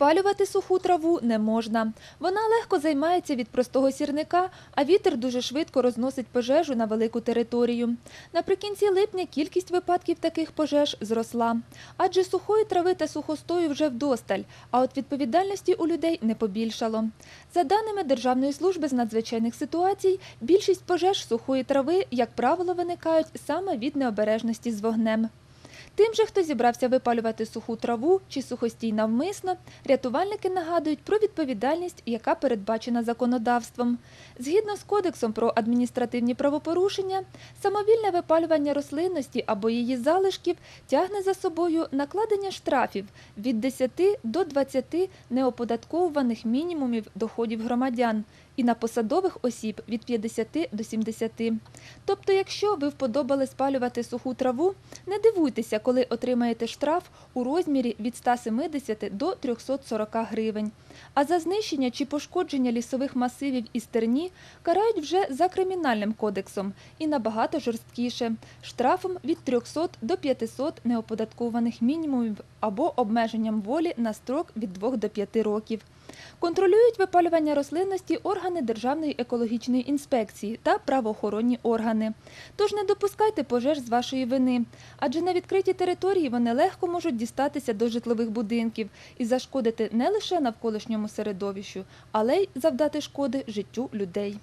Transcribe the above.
Спалювати суху траву не можна. Вона легко займається від простого сірника, а вітер дуже швидко розносить пожежу на велику територію. Наприкінці липня кількість випадків таких пожеж зросла. Адже сухої трави та сухостою вже вдосталь, а от відповідальності у людей не побільшало. За даними Державної служби з надзвичайних ситуацій, більшість пожеж сухої трави, як правило, виникають саме від необережності з вогнем. Тим же, хто зібрався випалювати суху траву чи сухостій навмисно, рятувальники нагадують про відповідальність, яка передбачена законодавством. Згідно з Кодексом про адміністративні правопорушення, самовільне випалювання рослинності або її залишків тягне за собою накладення штрафів від 10 до 20 неоподатковуваних мінімумів доходів громадян і на посадових осіб від 50 до 70. Тобто, якщо ви вподобали спалювати суху траву, не дивуйтеся, коли отримаєте штраф у розмірі від 170 до 340 гривень. А за знищення чи пошкодження лісових масивів і стерні карають вже за кримінальним кодексом і набагато жорсткіше – штрафом від 300 до 500 неоподаткованих мінімумів або обмеженням волі на строк від 2 до 5 років. Контролюють випалювання рослинності органи Державної екологічної інспекції та правоохоронні органи. Тож не допускайте пожеж з вашої вини, адже на відкритій території вони легко можуть дістатися до житлових будинків і зашкодити не лише навколишньому середовищу, але й завдати шкоди життю людей.